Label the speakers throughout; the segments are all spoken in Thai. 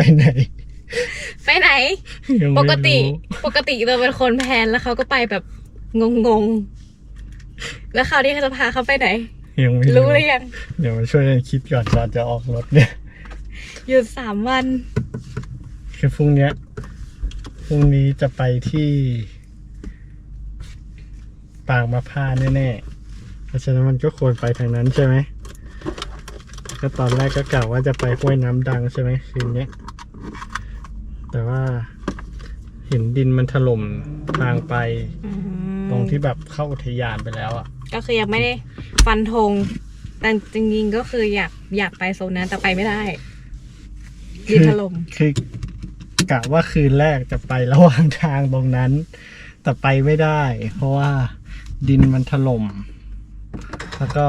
Speaker 1: ไปไหน
Speaker 2: ไปไหน
Speaker 1: ยัง
Speaker 2: ป
Speaker 1: ไม่
Speaker 2: กติ
Speaker 1: รู้
Speaker 2: ปกติเราเป็นคนแพลนแล้วเขาก็ไปแบบงงๆแล้วคราวนี้เขาจะพาเขาไปไหน
Speaker 1: ยังไม่
Speaker 2: รู้หรือยัง
Speaker 1: เดี๋ยวมาช่วยกันคิดก่อนก่อนจะออกรถเนี่ย
Speaker 2: หยุดสามวัน
Speaker 1: คือพรุ่งเนี้ยพรุ่งนี้จะไปที่ ปางมะพร้าวแน่ๆเพราะฉะนั้นมันก็ควรไปทางนั้นใช่ไหมก็ตอนแรกก็กล่าวว่าจะไปห้วยน้ำดังใช่ไหมคืนเนี้ย แต่ว่าเห็นดินมันถล่มทางไปตรงที่แบบเข้าอุทยานไปแล้วอะ
Speaker 2: ก็คือยังไม่ได้ฟันธงแต่จริงๆก็คืออยากอยากไปโซนนั้นแต่ไปไม่ได้ดินถล่ม
Speaker 1: คือกะว่าคืนแรกจะไประหว่างทางตรงนั้น แต่ไปไม่ได้ เพราะว่าดินมันถล่มแล้วก็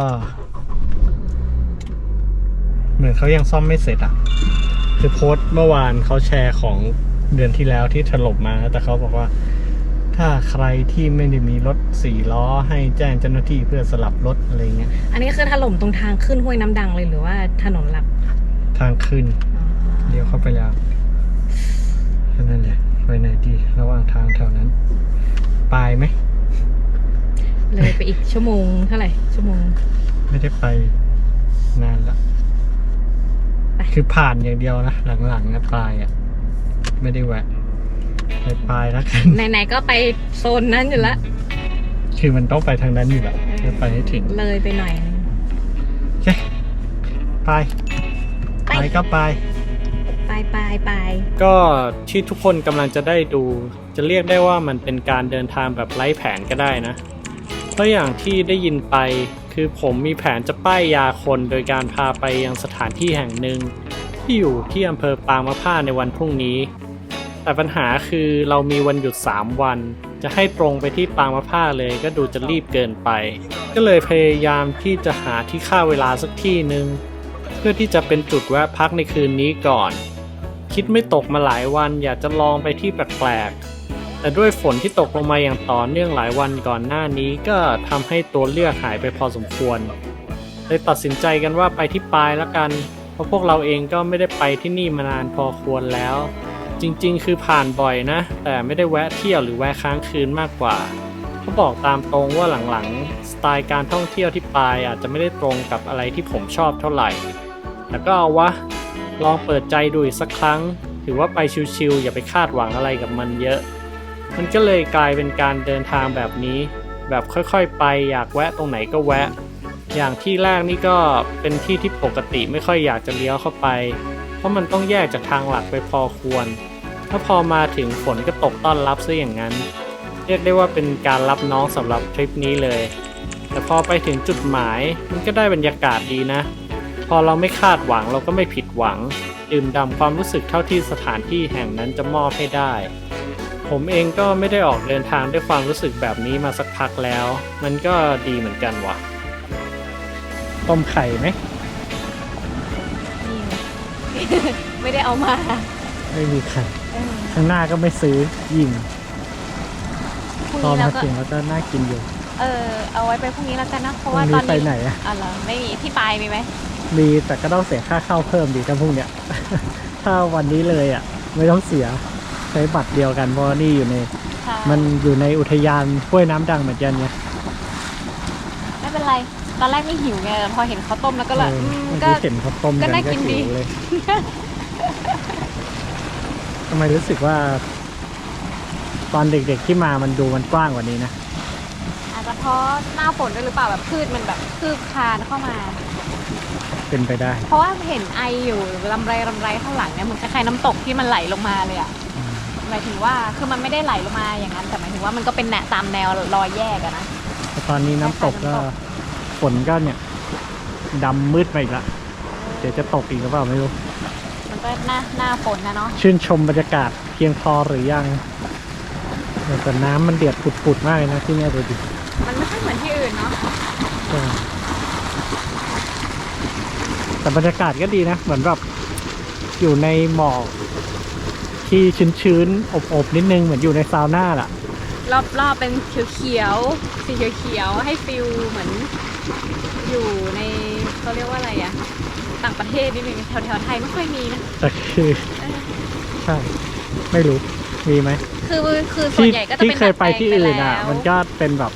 Speaker 1: เหมือนเขายังซ่อมไม่เสร็จอะ คือโพสต์เมื่อวานเขาแชร์ของเดือนที่แล้วที่ถล่มมา แต่เขาบอกว่า ถ้าใครที่ไม่ได้มีรถสี่ล้อให้แจ้งเจ้าหน้าที่เพื่อสลับรถอะไรเงี้ย
Speaker 2: อันนี้คือถล่มตรงทางขึ้นห้วยน้ำดังเลยหรือว่าถนนหลัก
Speaker 1: ทางขึ้นเลี้ยวเข้าไปแล้วแค่นั้นแหละไปไหนดีระหว่างทางแถวนั้นปลายไหม
Speaker 2: เลยไปอีกชั่วโมงเท่าไหร่ชั่วโมง
Speaker 1: ไม่ได้ไปนานละ
Speaker 2: ไป
Speaker 1: คือผ่านอย่างเดียวนะหลังๆนะปลายอะ ไม่ได้แวะไปปลายแล้วกัน
Speaker 2: ไหนๆก็ไปโซนนั้นอยู่ละ
Speaker 1: คือมันต้องไปทางนั้นอยู่แล้วจะไปให้ถึง
Speaker 2: เลยไปหน่อยนึง
Speaker 1: โอเคไป
Speaker 2: ไป
Speaker 1: ไปก็ไป
Speaker 2: ไปไปไป
Speaker 1: ก็ที่ทุกคนกำลังจะได้ดู จะเรียกได้ว่ามันเป็นการเดินทางแบบไร้แผนก็ได้นะ เพราะอย่างที่ได้ยินไป คือผมมีแผนจะป้ายยาคนโดยการพาไปยังสถานที่แห่งหนึ่ง ที่อยู่ที่อำเภอปางมะผ้าในวันพรุ่งนี้ แต่ปัญหาคือเรามีวันหยุด 3 วัน จะให้ตรงไปที่ปางมะผ้าเลยก็ดูจะรีบเกินไป ก็เลยพยายามที่จะหาที่ค่าเวลาสักที่หนึ่งเพื่อที่จะเป็นจุดแวะพักในคืนนี้ก่อน คิดไม่ตกมาหลายวันอยากจะลองไปที่แปลกๆ แต่ด้วยฝนที่ตกลงมาอย่างต่อเนื่องหลายวันก่อนหน้านี้ก็ทำให้ตัวเลือกหายไปพอสมควร เลยตัดสินใจกันว่าไปที่ปลายแล้วกัน เพราะพวกเราเองก็ไม่ได้ไปที่นี่มานานพอควรแล้ว จริงๆ คือผ่านบ่อยนะ แต่ไม่ได้แวะเที่ยวหรือแวะค้างคืนมากกว่าเขาบอกตามตรงว่าหลังๆ สไตล์การท่องเที่ยวที่ปลายอาจจะไม่ได้ตรงกับอะไรที่ผมชอบเท่าไหร่ แต่ก็เอาวะ ลองเปิดใจดูอีกสักครั้ง ถือว่าไปชิวๆอย่าไปคาดหวังอะไรกับมันเยอะ มันก็เลยกลายเป็นการเดินทางแบบนี้ แบบค่อยๆไปอยากแวะตรงไหนก็แวะ อย่างที่แรกนี่ก็เป็นที่ที่ปกติไม่ค่อยอยากจะเลี้ยวเข้าไป เพราะมันต้องแยกจากทางหลักไปพอควร ถ้าพอมาถึงฝนก็ตกต้อนรับซะอย่างนั้น เรียกได้ว่าเป็นการรับน้องสำหรับทริปนี้เลย แต่พอไปถึงจุดหมายมันก็ได้บรรยากาศดีนะ พอเราไม่คาดหวังเราก็ไม่ผิดหวัง ดื่มด่ำความรู้สึกเท่าที่สถานที่แห่งนั้นจะมอบให้ได้ ผมเองก็ไม่ได้ออกเดินทางด้วยความรู้สึกแบบนี้มาสักพักแล้ว มันก็ดีเหมือนกันว่ะ ต้มไข่ไหม
Speaker 2: นี่ไม่ได้เอามา
Speaker 1: ไม่มีไข่
Speaker 2: เออ
Speaker 1: ข้างหน้าก็ไม่ซื้อยิง
Speaker 2: พรุ่ง
Speaker 1: พอ
Speaker 2: นี้
Speaker 1: มา
Speaker 2: เราก็
Speaker 1: ถึงแล้วก็น่ากินอยู่
Speaker 2: เออ เอาไว้ไปพรุ่งนี้แล้วกันนะ เพ
Speaker 1: พ
Speaker 2: ราะ
Speaker 1: รุ่ง
Speaker 2: ว่าต
Speaker 1: นี้
Speaker 2: อน
Speaker 1: ไป
Speaker 2: นี้
Speaker 1: ไหนอะ
Speaker 2: อ๋อเหรอไม่มีที่ปลายมีไหม
Speaker 1: มีแต่ก็ต้องเสียค่าเข้าเพิ่มดีกันพรุ่งเนี้ย ถ้าวันนี้เลยอะไม่ต้องเสีย ใช้บัตรเดียวกันเพราะว่านี่อยู่ใน
Speaker 2: ใช่
Speaker 1: มันอยู่ในอุทยานห้วยน้ำดังเหมือนกันไง
Speaker 2: ไม่เป็นไร ตอนแรกไม่หิวไงแต่พอเห็นข้าวต้มแล้วก็เลย
Speaker 1: เออ
Speaker 2: อืม
Speaker 1: เมื่อ
Speaker 2: ก็
Speaker 1: กี้เห็นเขาต้ม
Speaker 2: ก็
Speaker 1: กัน
Speaker 2: น่า
Speaker 1: ก็
Speaker 2: กินดี
Speaker 1: หิวเลยทำไมรู้สึกว่า ตอนเด็กๆที่มามันดูมันกว้างกว่านี้นะ
Speaker 2: อาจจะเพราะหน้าฝนด้วยหรือเปล่าแบบพืชมันแบบคืบคลานเข้ามา
Speaker 1: เป็นไปได้
Speaker 2: เพราะว่าเห็นไออยู่ลำไรลำไรข้างหลังเนี่ยเหมือนคล้ายๆน้ำตกที่มันไหลลงมาเลยอะ หมายถึงว่าคือมันไม่ได้ไหลลงมาอย่างนั้น แต่หมายถึงว่ามันก็เป็นแนวตามแนวรอยแยกอะนะ
Speaker 1: แต่ตอนนี้น้ำตกก็
Speaker 2: น้ำตก
Speaker 1: ฝนก็เนี่ยดำมืดมาอีกละเดี๋ยวจะตกอีกหรือเปล่าไม่รู้
Speaker 2: มันก็หน้าหน้าฝนนะเนาะ
Speaker 1: ชื่นชมบรรยากาศเพียงพอหรือยังแต่น้ำมันเดือดปุดๆมากเลยนะที่เนี่ยดูดิ
Speaker 2: มันไม่ใช่เหมือนที่อื่นเนาะ
Speaker 1: ใช่แต่บรรยากาศก็ดีนะ เหมือนแบบอยู่ในหมอก ที่ชื้นๆ อบๆ นิดนึง เหมือนอยู่ในซาวน่าล่ะ
Speaker 2: รอบๆ เป็นเขียวๆ สีเขียวๆ ให้ฟิลเหมือนอยู่ในเขาเรียกว่าอะไรอะต่างประเทศนิดนึงแถวแถวๆไทยไม่ค่อยมีนะ
Speaker 1: แต่คือใช่ ไม่รู้ มีไหม
Speaker 2: คือคือส่ว
Speaker 1: ที่
Speaker 2: นใหญ่ก็จะ
Speaker 1: ที่
Speaker 2: เป็น
Speaker 1: เคยไปที่อื่นอะ
Speaker 2: ดัดแปลง
Speaker 1: มันก็เป็นแบบ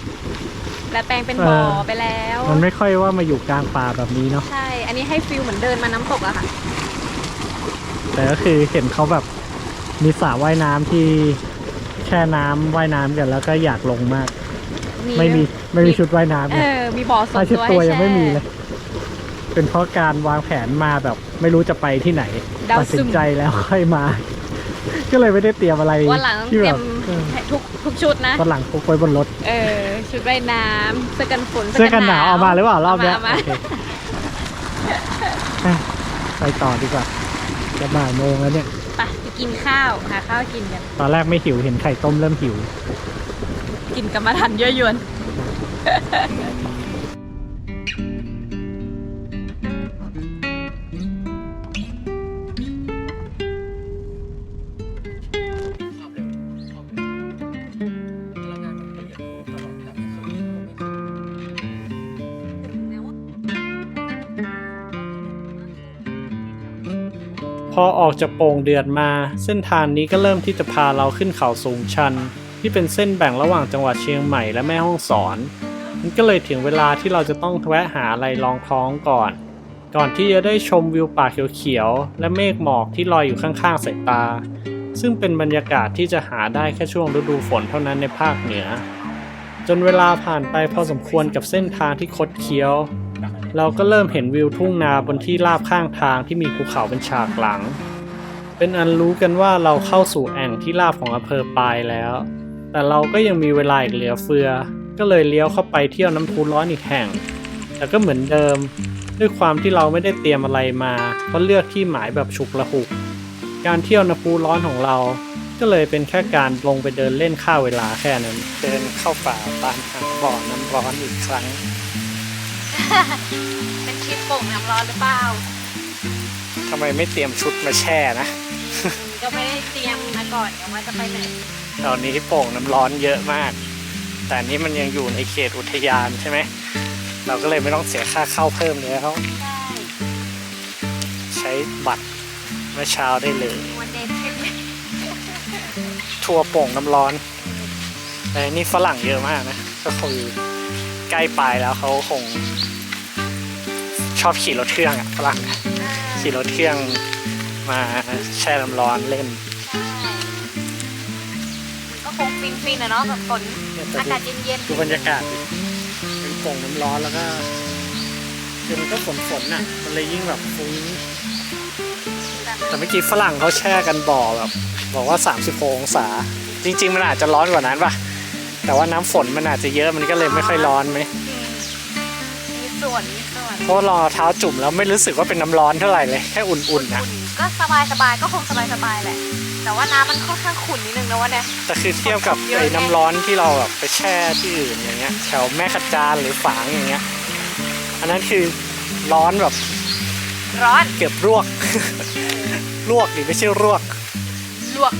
Speaker 2: ดัดแปลงเป็นบ่อ
Speaker 1: เออ
Speaker 2: ไปแล้ว
Speaker 1: มันไม่ค่อยว่ามาอยู่กลางป่าแบบนี้เนาะ
Speaker 2: ใช่ อันนี้ให้ฟิลเหมือนเดินมาน้ำตกอะค่ะ
Speaker 1: แต่ก็คือเห็นเขาแบบ มีสระว่ายน้ำที่แช่น้ำว่ายน้ำกันแล้วก็อยากลงมาก ไม่มีไม่มีชุดว่ายน้ำ
Speaker 2: เอ
Speaker 1: เนี่ย
Speaker 2: อ มีบ่อส่ว
Speaker 1: ผ้านเช็ด
Speaker 2: ตัว
Speaker 1: ตัว
Speaker 2: ให้
Speaker 1: ยังไม่
Speaker 2: แช่
Speaker 1: มีเลยเป็นเพราะการวางแผนมาแบบไม่รู้จะไปที่ไหน
Speaker 2: เดา
Speaker 1: ตัดสิ
Speaker 2: ซุ่
Speaker 1: น
Speaker 2: ม
Speaker 1: ใจแล้วค่อยมา ก็เลยไม่ได้เตรียมอะไร
Speaker 2: วันหลังต้อง
Speaker 1: ที่
Speaker 2: เตรี
Speaker 1: แบ
Speaker 2: ย
Speaker 1: บ
Speaker 2: ม
Speaker 1: เออ
Speaker 2: ทุกทุกชุดนะ
Speaker 1: วันหลังพกไว้บนรถ
Speaker 2: เออ ชุดว่ายน้ำเสื้อกันฝน
Speaker 1: เสื้อกันหนาวเอามาหรือเปล่ารอบเนี้ย
Speaker 2: เามา
Speaker 1: โอเคอะไปต่อดีกว่าจะบ่ายโมงแล้วเนี่ย
Speaker 2: ไปไปกินข้าวหาข้าวกินกัน
Speaker 1: ตอนแรกไม่หิวเห็นไข่ต้มเริ่มหิว
Speaker 2: กินกรรมฐานเยอะยวน
Speaker 1: พอออกจากโป่งเดือดมา เส้นทางนี้ก็เริ่มที่จะพาเราขึ้นเขาสูงชัน ที่เป็นเส้นแบ่งระหว่างจังหวัดเชียงใหม่และแม่ฮ่องสอน มันก็เลยถึงเวลาที่เราจะต้องแวะหาอะไรรองท้องก่อน ก่อนที่จะได้ชมวิวป่าเขียวๆและเมฆหมอกที่ลอยอยู่ข้างๆสายตา ซึ่งเป็นบรรยากาศที่จะหาได้แค่ช่วงฤดูฝนเท่านั้นในภาคเหนือ จนเวลาผ่านไปพอสมควรกับเส้นทางที่คดเคี้ยว เราก็เริ่มเห็นวิวทุ่งนาบนที่ราบข้างทางที่มีภูเขาเป็นฉากหลัง เป็นอันรู้กันว่าเราเข้าสู่แอ่งที่ราบของอำเภอปายแล้ว แต่เราก็ยังมีเวลาอีกเหลือเฟือ ก็เลยเลี้ยวเข้าไปเที่ยวน้ำพุร้อนอีกแห่ง แต่ก็เหมือนเดิม ด้วยความที่เราไม่ได้เตรียมอะไรมาก็เลือกที่หมายแบบฉุกละหุก การเที่ยวน้ำพุร้อนของเรา ก็เลยเป็นแค่การลงไปเดินเล่นข้าเวลาแค่นั้น เดินเข้าป่าตามหาบ่อน้ำร้อนอีกครั้ง
Speaker 2: เป็นทริปโป่งน้ำร้อนหรือเปล่า
Speaker 1: ทำไมไม่เตรียมชุดมาแช่นะ
Speaker 2: ก็ไม่ได้เตรียมมาก่อนเดี๋ยวว่าจะไปไหน
Speaker 1: ตอนนี้โป่งน้ำร้อนเยอะมาก แต่อันนี้มันยังอยู่ในเขตอุทยานใช่ไหม เราก็เลยไม่ต้องเสียค่าเข้าเพิ่มแล้ว
Speaker 2: ใช่
Speaker 1: ใช้บัตรเมื่อเช้าได้เลย
Speaker 2: วันเดย์ทริป
Speaker 1: ทัวร์โป่งน้ำร้อนแต่นี่ฝรั่งเยอะมากนะ ก็คือใกล้ปลายแล้วเขาคงช อบขี่รถเครื่องอะฝรั่งอะขี่รถเครื่องมาแช่น้ำร้อนเล่น
Speaker 2: ก็คงฟินฟินๆอะเนาะแบบฝน
Speaker 1: เนี่ยแต่
Speaker 2: อา
Speaker 1: ดู
Speaker 2: กาศเย็น
Speaker 1: ดูบรรยากาศดิเป็นโป่งน้ำร้อนแล้วก็คือมันก็ฝนฝนๆอะ มันเลยยิ่งแบบฟุ้ง
Speaker 2: ๆแบบ
Speaker 1: แต่เมื่อกี้ฝรั่งเขาแช่กันบ่อแบบบอกว่า36องศา จริง ๆ มันอาจจะร้อนกว่านั้นป่ะ แต่ว่าน้ำฝนมันอาจจะเยอะมันก็เลยไม่ค่อยร้อนไหม
Speaker 2: มี ส่วนมีส่วน
Speaker 1: เพราะลองเอาเท้าจุ่มแล้วไม่รู้สึกว่าเป็นน้ำร้อนเท่าไหร่เลยแค่อุ่นๆนะ
Speaker 2: อุ่นก็สบายสบายๆก็คงสบายสบายๆแหละ แต่ว่าน้ำมันค่อนข้างขุ่นนิดนึงนะวะเนี่ย
Speaker 1: แต่คือเทียบกับไอ้น้ำร้อนที่เราแบบไปแช่ที่อื่นอย่างเงี้ยแถวแม่ขจานหรือฝางอย่างเงี้ย อันนั้นคือร้อนแบบ
Speaker 2: ร้อน
Speaker 1: เกือบรวกลวกดิไม่ใช่รวก
Speaker 2: ลวก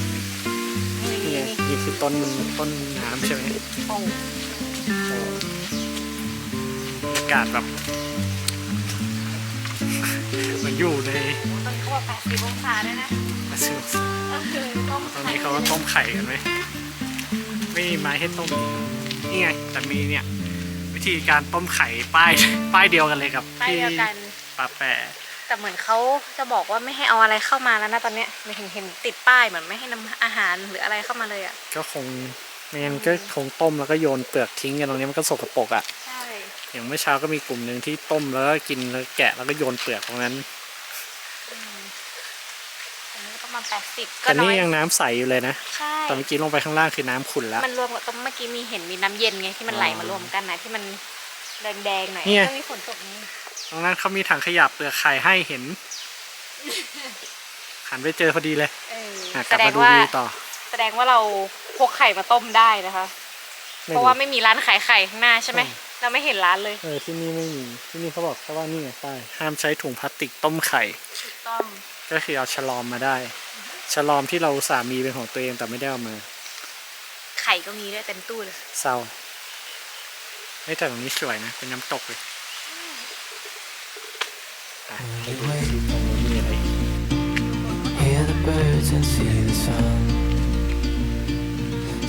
Speaker 2: นี่
Speaker 1: นี่
Speaker 2: นี่
Speaker 1: ไงนี่คือต้นต้นน้ำใช่ไหม
Speaker 2: โอ้
Speaker 1: โอ้อากาศแบบเหมือนอยู่ใน
Speaker 2: ตอนนี้เขาบอก80องศาด้วยนะ
Speaker 1: อาซิล
Speaker 2: เออต้ม
Speaker 1: ตอน
Speaker 2: ไข่
Speaker 1: นี้เขาก็ต้มไข่กันไหมไม่มีไม้ให้ต้มนี่ไงแต่มีเนี่ย วิธีการต้มไข่ป้ายป้ายเดียวกันเลยกับ
Speaker 2: ใต้
Speaker 1: ที่
Speaker 2: เดียวกัน
Speaker 1: ปาแปะ
Speaker 2: แต่เหมือนเขาจะบอกว่าไม่ให้เอาอะไรเข้ามาแล้วนะตอนเนี้ยไม่เห็นเห็นติดป้ายเหมือนไม่ให้นำอาหารหรืออะไรเข้ามาเลยอะ
Speaker 1: ก็คงไม่งั้นก็คงต้มแล้วก็โยนเปลือกทิ้งกันตรงนี้มันก็สกปรกอะ
Speaker 2: ใช่
Speaker 1: อย่างเมื่อเช้าก็มีกลุ่มหนึ่งที่ต้มแล้วก็กินแล้วแกะแล้วก็โยนเปลือกตรงนั้น
Speaker 2: อืมอันนี้ก็ประมาณแปดสิบก็
Speaker 1: แต่
Speaker 2: น้
Speaker 1: นี่
Speaker 2: อย
Speaker 1: ยังน้ำใสอยู่เลยนะ
Speaker 2: ใช่
Speaker 1: แต่เมื่อกี้ลงไปข้างล่างคือน้ำขุ่นแล้ว
Speaker 2: มันรวมกับตรงเมื่อกี้มีเห็นมีน้ำเย็นไงที่มันไหลมารวมกันนะที่มันแดงๆหน่อย
Speaker 1: เนี่ย
Speaker 2: ก็มีฝนตกนี่
Speaker 1: ตรงนั้นเขามีถังขยะเปลือกไข่ให้เห็นหันไปเจอพอดีเลย
Speaker 2: เออ
Speaker 1: อะก
Speaker 2: แส
Speaker 1: ลับ
Speaker 2: ด
Speaker 1: มางดู
Speaker 2: ว่า
Speaker 1: วิวต่อ
Speaker 2: แสดงว่าเราพกไข่มาต้มได้นะคะ
Speaker 1: ไม่
Speaker 2: เพราะ
Speaker 1: รู้
Speaker 2: ว่าไม่มีร้านขายไข่ข้างหน้าใช่ไหม
Speaker 1: ใช่
Speaker 2: เราไม่เห็นร้านเลย
Speaker 1: เออที่นี่ไม่มีที่นี่เขาบอกแค่ว่านี่ไงป้ายห้ามใช้ถุงพลาสติกต้มไข่
Speaker 2: ถูกต้อง
Speaker 1: ก็คือเอาฉลอมมาได้ ฉลอมที่เราอุตสาห์มีเป็นของตัวเองแต่ไม่ได้เอามา
Speaker 2: ไข่ก็มีด้วยเต็มตู้เลย
Speaker 1: เศร้าเฮ้ยแต่ตรงนี้สวยนะ เป็นน้ำตกเลยอะ
Speaker 3: ไปด้วย birds and see the sun.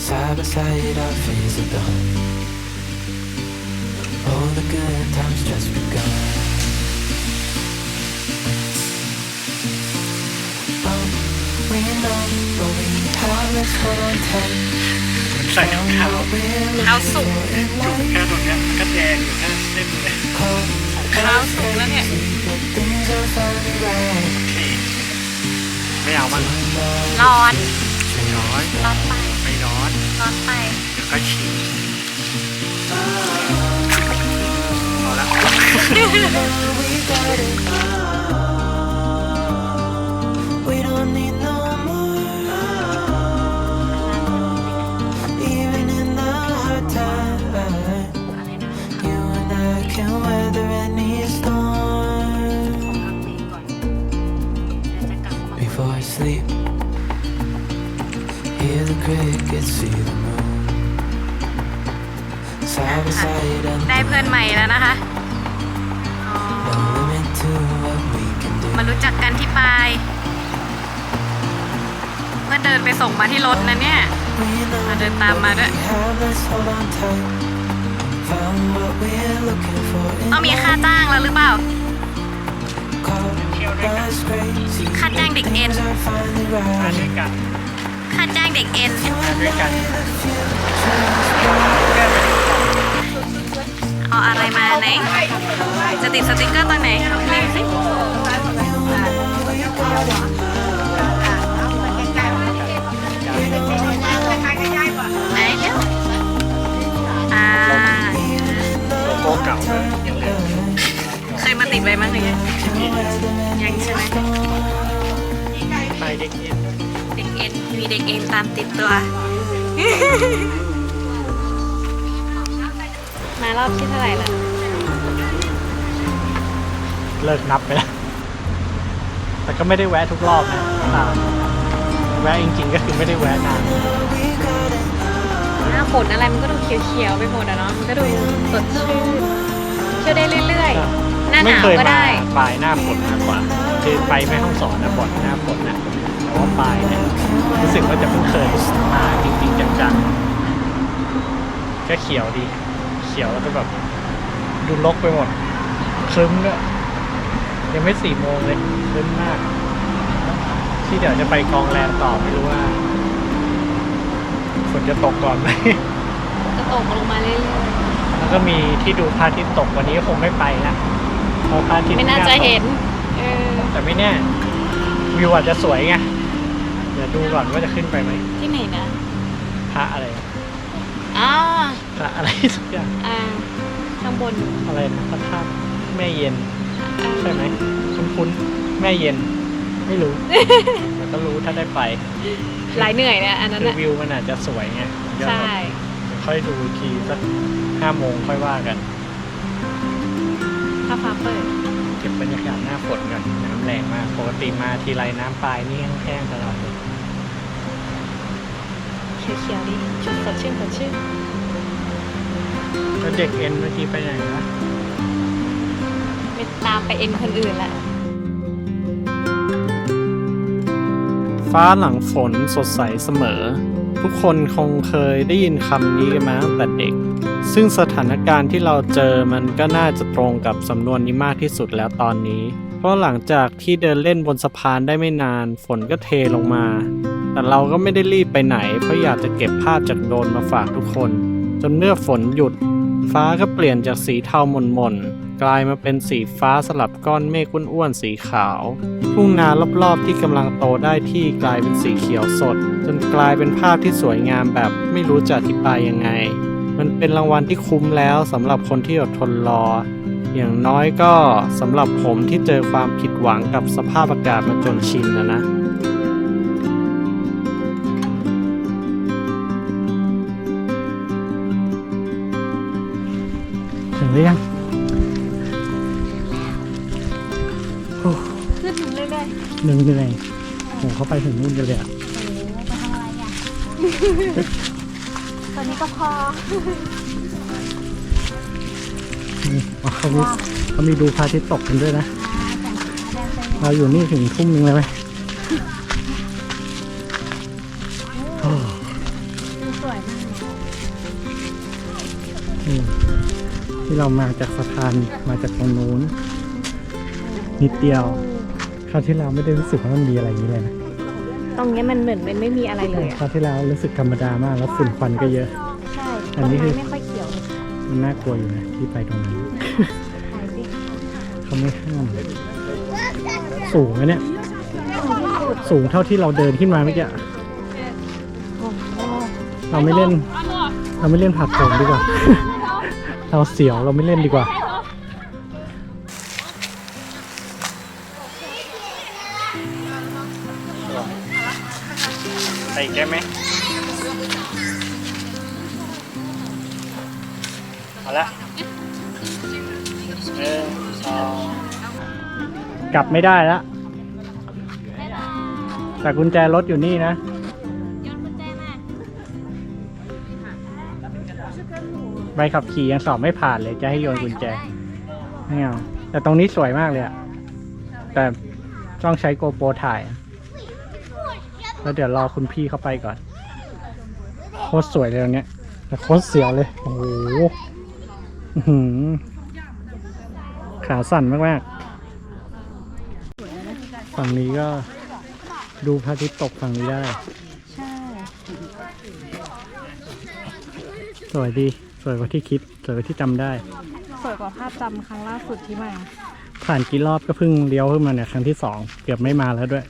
Speaker 3: Side by side, our fears are done. All the good times just begun. Oh, we know what we have, let's hold on tight.
Speaker 1: ใส่รองเท้า
Speaker 3: We're
Speaker 2: เท้าสูง
Speaker 1: แค่ตรงเนี้ยก็แดงอยู่แค่เส้นเลย
Speaker 3: close.
Speaker 2: เท้าสูงแล้วเนี่ย
Speaker 3: But things are finally right.
Speaker 1: ไม่เอามัน
Speaker 2: ร้อน
Speaker 1: ไม่ร้อน
Speaker 2: ร้อนไป
Speaker 1: ไม่ร้อน
Speaker 2: ร้อนไป
Speaker 1: เดี๋ยวก็ชิม
Speaker 2: ไรนะ
Speaker 3: you and I can weather any storm.
Speaker 2: ก่อนจะกลับมา
Speaker 3: Before I sleep, hear the crickets, see the moon. Side by side, and
Speaker 2: ได้เพื่อนใหม่แล้วนะคะ รู้จักกันที่ปลายเพื่อเดินไปส่งมาที่รถนะเนี่ยมาเดินตามมาด้วยต้องมีค่าจ้างแล้วหรือเปล่า ค่าจ้างเด็กเอ็นค่าจ้างเด็กเอ็น
Speaker 1: มาด้วยกัน
Speaker 2: เอาอะไรมาไหน จะติดสติกเกอร์ตรงไหนนี่สิ
Speaker 1: โก้เก่าเลยยังเหลือ
Speaker 2: เคยมาติดไว้มั้งหรือยังยังใช่ไหม
Speaker 1: ไปเด็กเย็น
Speaker 2: เด็กเอ็นมีเด็กเอ็นตามติดตัว มารอบที่เท่าไหร่แล้ว
Speaker 1: เลิกนับไปแล้ว แต่ก็ไม่ได้แวะทุกรอบนะตามแวะจริงๆก็คือไม่ได้แวะนาน
Speaker 2: หน้าฝนอะไรมันก็ดูเขียวๆไปหมดอะเนาะมันก็ดูสดชื่นเที่ยวได้เรื่อยๆ หน้าห
Speaker 1: ไม่
Speaker 2: นาว
Speaker 1: เคย
Speaker 2: ก็
Speaker 1: มา
Speaker 2: ได้
Speaker 1: ปลายหน้าฝนมากกว่า คือไปแม่ห้องสอนนะบ่อยหน้าฝนนะแต่ว่าปลายเนี่ยรู้สึกว่าจะเพิ่งเคยมาจริงๆจังๆก็เขียวดี เขียวแล้วก็แบบดูรกไปหมดครึ้มด้วย ยังไม่สี่โมงเลยครึ้มมาก ที่เดี๋ยวจะไปกองแรมต่อไม่รู้ว่าฝนจะตกก่อนไหม
Speaker 2: จะตกลงมาเรื่อย
Speaker 1: แล้วก็มีที่ดูพระอาทิตย์ตกวันนี้ก็คงไม่ไปละเพราะพระอาทิต
Speaker 2: ๆ
Speaker 1: ย์
Speaker 2: ไม่น่าจะเห็นเออ
Speaker 1: แต่ไม่แน่วิวอาจจะสวยไงเดี๋ยวดูก่อนว่าจะขึ้นไปไหม
Speaker 2: ที่ไหนนะ
Speaker 1: พระอะไร
Speaker 2: อ๋อ
Speaker 1: พระอะไรสักอย่าง
Speaker 2: อ่าข้างบน
Speaker 1: อะไรนะพระธาตุแม่เย็น ใช่ไหมคุ้นๆแม่เย็น ไม่รู้ แต่ก็รู้ถ้าได้ไป
Speaker 2: หลายเหนื่อยเนี่ยอันนั้น
Speaker 1: คือ
Speaker 2: อะ
Speaker 1: วิวมันอาจจะสวยไงเดี๋ยว
Speaker 2: ใช่
Speaker 1: ค่อยดูอีกทีสักห้าโมงค่อยว่ากัน
Speaker 2: ถ้าฟ้าเปิด
Speaker 1: เก็บบรรยากาศหน้าฝนก่อนน้ำแรงมากปกติมาทีไรน้ำปลายนี่แห้งๆตลอดเลย
Speaker 2: เขียวๆดีชุดสดชื่นสดชื่น
Speaker 1: แล้วเด็กเอ็นเมื่อกี้ไปไหนนะ
Speaker 2: ไม่ตามไปเอ็นคนอื่นละ
Speaker 1: ฟ้าหลังฝนสดใสเสมอ ทุกคนคงเคยได้ยินคำนี้มาตั้งแต่เด็ก ซึ่งสถานการณ์ที่เราเจอมันก็น่าจะตรงกับสำนวนนี้มากที่สุดแล้วตอนนี้ เพราะหลังจากที่เดินเล่นบนสะพานได้ไม่นาน ฝนก็เทลงมา แต่เราก็ไม่ได้รีบไปไหน เพราะอยากจะเก็บภาพจากโดนมาฝากทุกคน จนเมื่อฝนหยุด ฟ้าก็เปลี่ยนจากสีเทาหม่นๆ กลายมาเป็นสีฟ้าสลับก้อนเมฆอ้วนๆสีขาว ทุ่งนารอบๆที่กำลังโตได้ที่กลายเป็นสีเขียวสด จนกลายเป็นภาพที่สวยงามแบบไม่รู้จะอธิบายยังไง มันเป็นรางวัลที่คุ้มแล้วสำหรับคนที่อดทนรอ อย่างน้อยก็สำหรับผมที่เจอความผิดหวังกับสภาพอากาศมาจนชินนะนะถึงหรือยัง หนึ่งเหนื่อยโอ้เขาไปถึงนู่นกันเลยอะ
Speaker 2: โอ้ไปทำอะไรอะ ตอนนี้ก็พอ
Speaker 1: นี่อ๋เขามีเขามีดูพระอาทิตย์ตกกันด้วยนะ เราอยู่นี่ถึงทุ่มหนึ่งเลยไหมโอ้สวยมากนี่ที่เรามาจากสะพานมาจากตรงนู้นนิดเดียว คราวที่เราไม่ได้รู้สึกว่ามันมีอะไรอย่างนี้เลยนะ
Speaker 2: ตรงเนี้ยมันเหมือนมันไม่มีอะไรเลยอะ
Speaker 1: คราวที่แล้วรู้สึกธรรมดามากแล้วฝุ่นควันก็เยอะ
Speaker 2: ใช่
Speaker 1: อันนี้คือ
Speaker 2: ต้ไม้ไม่ค่อยเขียวเลย
Speaker 1: มันน่ากลัวอยู่นะที่ไปตรงนั้น
Speaker 2: ไปสิ
Speaker 1: เขาไม่ห้ามสูงนะเนี่ย สูงเท่าที่เราเดินขึ้นมาเมื่อกี้
Speaker 2: โอ้โห
Speaker 1: เราไม่เล่น เราไม่เล่นผัดโผงดีกว่า เราเสียวเราไม่เล่นดีกว่า ใส่แก้ไหมเอาละเออสองกลับไม่ได้แล้วแต่กุญแจรถอยู่นี่นะ ใบขับขี่ยังสอบไม่ผ่านเลย จะให้โยนกุญแจไม่เอาแต่ตรงนี้สวยมากเลยอะแต่ต้องใช้โกโปรถ่าย แล้วเดี๋ยวรอคุณพี่เข้าไปก่อน โคตรสวยเลยตรงเนี้ยแต่โคตรเสียวเลย โอ้โหอื้อหือขาสั่นมากๆฝั่งนี้ก็ดูพระอาทิตย์ตกฝั่งนี้ได้
Speaker 2: ใช่
Speaker 1: สวยดี สวยกว่าที่คิด สวยกว่าที่จำได้
Speaker 2: สวยกว่าภาพจำครั้งล่าสุดที่มา
Speaker 1: ผ่านกี่รอบก็เพิ่งเลี้ยวขึ้นมาเนี่ยครั้งที่สอง เกือบไม่มาแล้วด้วย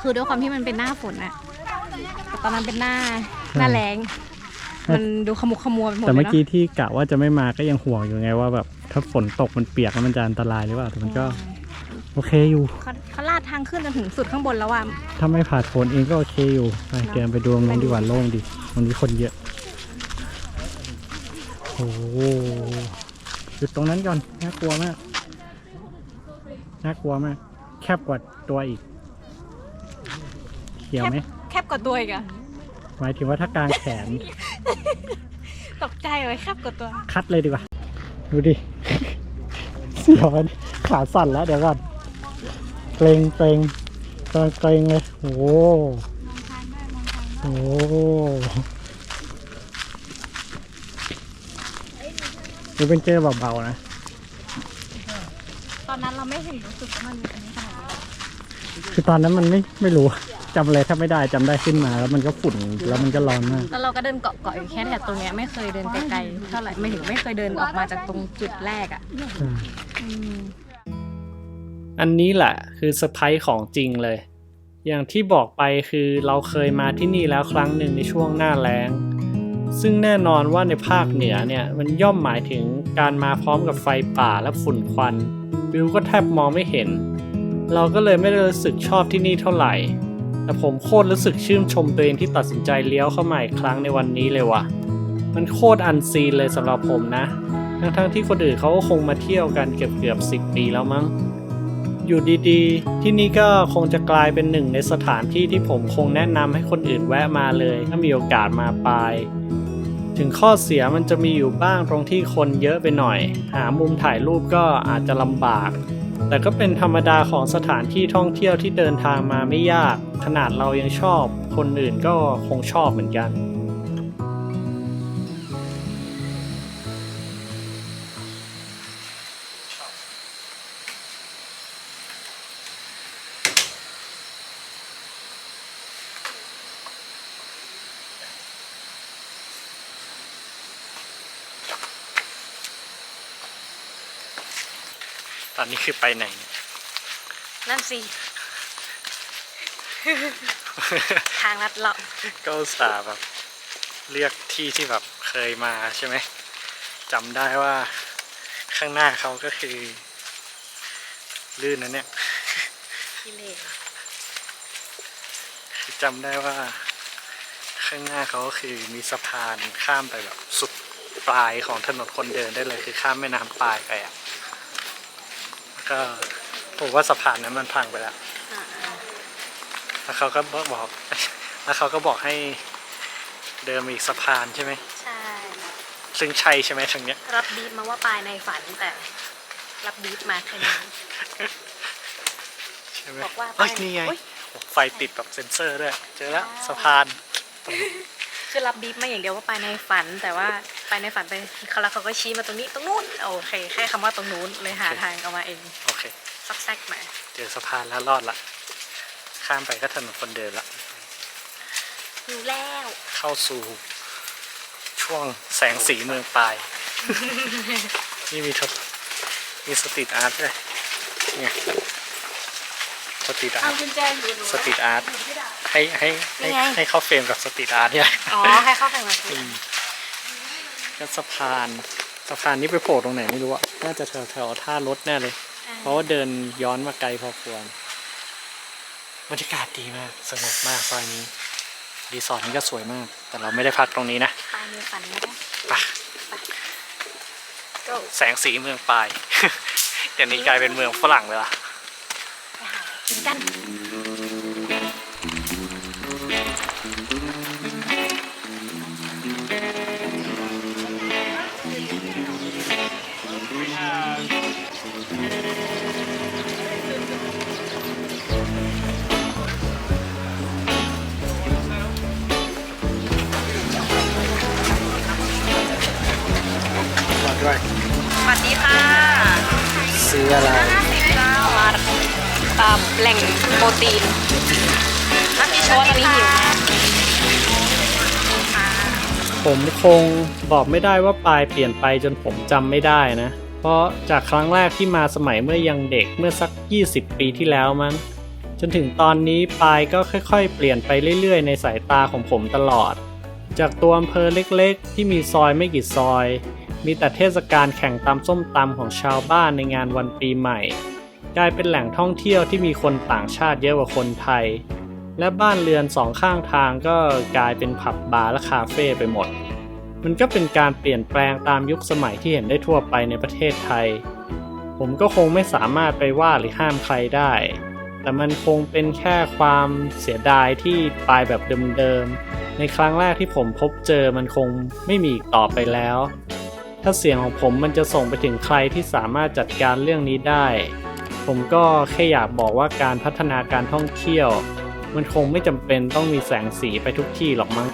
Speaker 2: คือด้วยความที่มันเป็นหน้าฝนอะแต่ตอนนั้นเป็นหน้า
Speaker 1: ใช่
Speaker 2: หน้าแรงมันดูขมุกขมัวไปหมด
Speaker 1: แต่
Speaker 2: เลย
Speaker 1: เมื่อ
Speaker 2: เนาะ
Speaker 1: กี้ที่กะว่าจะไม่มาก็ยังห่วงอยู่ไงว่าแบบถ้าฝนตกมันเปียกแล้วมันจะอันตรายหรือเปล่าแต่มันก็โอเคอยู่
Speaker 2: เขาเขาลาดทางขึ้นจนถึงสุดข้างบนแล้วอะ
Speaker 1: ถ้าไม่ผ่านฝนเองก็โอเคอยู่ไปเดินไปดูตรงนู้นดีกว่าโล่งดีตรงนี้คนเยอะโอ้โหจุดตรงนั้นก่อนน่ากลัวมากน่ากลัวมาก แคบกว่าตัวอีก เขียวไหม
Speaker 2: แคบกว่าตัวอีกอะ
Speaker 1: หมายถึงว่าถ้ากางแขน
Speaker 2: ตกใจเลยแคบกว่าตัว
Speaker 1: คัดเลยดีกว่า ดูดิ เสียวมันขาสั่นแล้วเดี๋ยวก่อนเกรงเกรงกำลังเกรงเลยโอ้โหโอ้โหดูเป็นเจอเบาๆนะ
Speaker 2: ตอนนั้นเราไม่เห็นรู้สึกว่ามันอันนี้ขนาดนั้น
Speaker 1: คือตอนนั้นมันไม่ไม่รู้ จำอะไรแทบไม่ได้จำได้ขึ้นมา แล้วมันก็ฝุ่นแล้วมันก็ร้อนมาก
Speaker 2: แล้วเราก็เดินเกาะเกาะอยู่แค่แถวตรงเนี้ยไม่เคยเดินไกลๆเท่าไหร่ไม่ถึงไม่เคยเดินออกมาจากตรงจุดแรกอะอืม
Speaker 1: อันนี้แหละคือเซอร์ไพรส์ของจริงเลย อย่างที่บอกไปคือเราเคยมาที่นี่แล้วครั้งหนึ่งในช่วงหน้าแล้ง ซึ่งแน่นอนว่าในภาคเหนือเนี่ยมันย่อมหมายถึงการมาพร้อมกับไฟป่าและฝุ่นควัน วิวก็แทบมองไม่เห็น เราก็เลยไม่ได้รู้สึกชอบที่นี่เท่าไหร่ แต่ผมโคตรรู้สึกชื่นชมตัวเองที่ตัดสินใจเลี้ยวเข้ามาอีกครั้งในวันนี้เลยว่ะ มันโคตรอันซีนเลยสำหรับผมนะ ทั้งๆที่คนอื่นเขาก็คงมาเที่ยวกันเกือบเกือบสิบปีแล้วมั้ง อยู่ดีๆ ที่นี่ก็คงจะกลายเป็นหนึ่งในสถานที่ที่ผมคงแนะนำให้คนอื่นแวะมาเลย ถ้ามีโอกาสมาปายถึงข้อเสียมันจะมีอยู่บ้างตรงที่คนเยอะไปหน่อย หามุมถ่ายรูปก็อาจจะลำบาก แต่ก็เป็นธรรมดาของสถานที่ท่องเที่ยวที่เดินทางมาไม่ยาก ขนาดเรายังชอบ คนอื่นก็คงชอบเหมือนกัน คือไปไหนเนี่ย
Speaker 2: นั่นสิ ทางลัดเลาะ
Speaker 1: ก็อุตส่าห์แบบ เลือกที่ที่แบบเคยมาใช่ไหมจำได้ว่าข้างหน้าเขาก็คือ ลื่นนะเนี่ย
Speaker 2: กิเลส
Speaker 1: คือจำได้ว่า ข้างหน้าเขาก็คือมีสะพานข้ามไปแบบสุดปลายของถนนคนเดินได้เลยคือข้ามแม่น้ำปลายไปอะแล้ว ก็ผมว่าสะพานนั้นมันพังไปแล้ว แล้วเขาก็บอกบอกแล้วเขาก็บอกให้เดินมาอีกสะพานใช่ไหม
Speaker 2: ใช่
Speaker 1: ซึ่งใช่ใช่ไหมทางเนี้ย
Speaker 2: รับบีบมาว่าปลายในฝันแต่ รับบีบมาแค่นี้
Speaker 1: ใช่ไหม
Speaker 2: บอกว่า
Speaker 1: เฮ้ย
Speaker 2: ไป
Speaker 1: นี่ไง
Speaker 2: อุ๊ย
Speaker 1: โอ้ไฟติดแบบเซ็นเซอร์ด้วย เจอแล้ว
Speaker 2: ว้าว
Speaker 1: สะพาน
Speaker 2: คือรับบีบมาอย่างเดียวว่าไปในฝันแต่ว่า ไปในฝันไปเขาแล้วเขาก็ชี้มาตรงนี้ตรงนู้นโอเคแค่คำว่าตรงนู้นเลยหาทางออกมาเอง
Speaker 1: โอเค
Speaker 2: ซักแซกมา
Speaker 1: เจอสะพานแล้วรอดละ ข้ามไปก็ถนนคนเดินละ
Speaker 2: อยู่แล้ว
Speaker 1: เข้าสู่ช่วงแสงสีเมืองปลาย นี่มีทศมีสตรีทอาร์ตด้วยเนี่ยสตรีทอา
Speaker 2: เอา
Speaker 1: ร์ต
Speaker 2: กุญแจอยู่หนู
Speaker 1: สตรีทอาร์ตให้ให้ให้
Speaker 2: นี่ไง
Speaker 1: ให้เข้าเฟรมกับสตรีทอาร์ตเนี่ย
Speaker 2: อ๋อให้เข้าทางนั้น
Speaker 1: อืม ก็สะพานสะพานนี้ไปโผล่ตรงไหนไม่รู้อะน่าจะแถวแถวท่ารถแน่เลย เพราะว่าเดินย้อนมาไกลพอควรบรรยากาศดีมากสงบมากซอยนี้รีสอร์ทนี้ก็สวยมาก แต่เราไม่ได้พักตรงนี้นะ
Speaker 2: ไปในฝันนะ
Speaker 1: ไป
Speaker 2: ก็
Speaker 1: แสงสีเมืองปลายเดี๋ยวนี้กลายเป็นเมืองฝรั่งเลยล่ะ
Speaker 2: ไปหากินกัน
Speaker 1: ซื้ออะไร
Speaker 2: มาตามแหล่งโปรตีนเพราะว่าตอนนี้หิวมาก
Speaker 1: ผมคงบอกไม่ได้ว่าปลายเปลี่ยนไปจนผมจำไม่ได้นะ เพราะจากครั้งแรกที่มาสมัยเมื่อยังเด็กเมื่อสัก 20 ปีที่แล้วมั้งจนถึงตอนนี้ปลายก็ค่อย ๆ เปลี่ยนไปเรื่อย ๆ ในสายตาของผมตลอด จากตัวอำเภอเล็กๆ ที่มีซอยไม่กี่ซอย มีแต่เทศกาลแข่งตำส้มตำของชาวบ้านในงานวันปีใหม่ กลายเป็นแหล่งท่องเที่ยวที่มีคนต่างชาติเยอะกว่าคนไทย และบ้านเรือนสองข้างทางก็กลายเป็นผับบาร์และคาเฟ่ไปหมด มันก็เป็นการเปลี่ยนแปลงตามยุคสมัยที่เห็นได้ทั่วไปในประเทศไทย ผมก็คงไม่สามารถไปว่าหรือห้ามใครได้ แต่มันคงเป็นแค่ความเสียดายที่ปลายแบบเดิมๆ ในครั้งแรกที่ผมพบเจอมันคงไม่มีอีกต่อไปแล้ว ถ้าเสียงของผมมันจะส่งไปถึงใครที่สามารถจัดการเรื่องนี้ได้ ผมก็แค่อยากบอกว่าการพัฒนาการท่องเที่ยว มันคงไม่จำเป็นต้องมีแสงสีไปทุกที่หรอกมั้ง